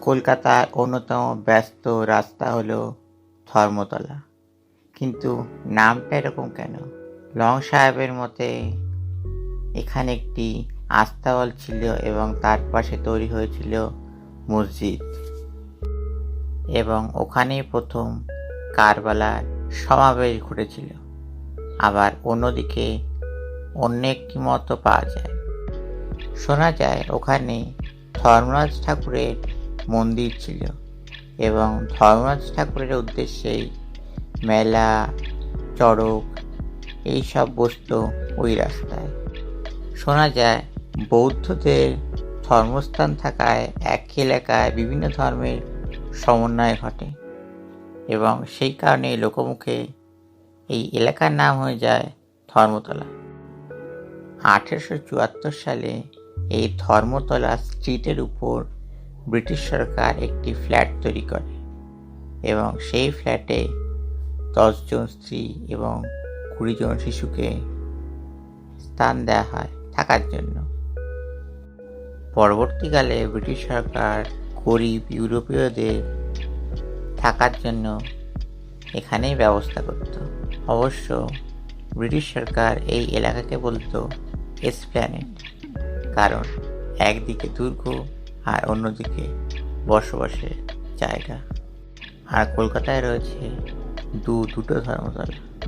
কলকাতার অন্যতম ব্যস্ত রাস্তা হলো ধর্মতলা। কিন্তু নামটা এরকম কেন? লং সাহেবের মতে এখানে একটি আস্তাবল ছিল এবং তার পাশে তৈরি হয়েছিল মসজিদ। এবং ওখানেই প্রথম কারবালার সমাবেশ ঘটেছিল। আবার অন্যদিকে অন্য একটি মতো পাওয়া যায়। শোনা যায় ওখানে ধর্মরাজ ঠাকুরের মন্দির ছিল। এবং ধর্মরাজ ঠাকুরের উদ্দেশ্যেই মেলা, চড়ক এইসব বসতো ওই রাস্তায়। শোনা যায়, বৌদ্ধদের ধর্মস্থান থাকায় এক এলাকায় বিভিন্ন ধর্মের সমন্বয় ঘটে। এবং সেই কারণে লোকমুখে এই এলাকার নাম হয়ে যায় ধর্মতলা। আঠেরোশো চুয়াত্তর সালে এই ধর্মতলা স্ট্রিটের উপর ব্রিটিশ সরকার একটি ফ্ল্যাট তৈরি করে এবং সেই ফ্ল্যাটে দশজন স্ত্রী এবং কুড়িজন শিশুকে স্থান দেওয়া হয় থাকার জন্য। পরবর্তীকালে ব্রিটিশ সরকার গরিব ইউরোপীয়দের থাকার জন্য এখানেই ব্যবস্থা করত। অবশ্য ব্রিটিশ সরকার এই এলাকাকে বলতো এসপ্ল্যানেট, কারণ একদিকে দুর্গ আর অন্যদিকে বসবাসের জায়গা। আর কলকাতায় রয়েছে দু দুটো ধর্মতলা।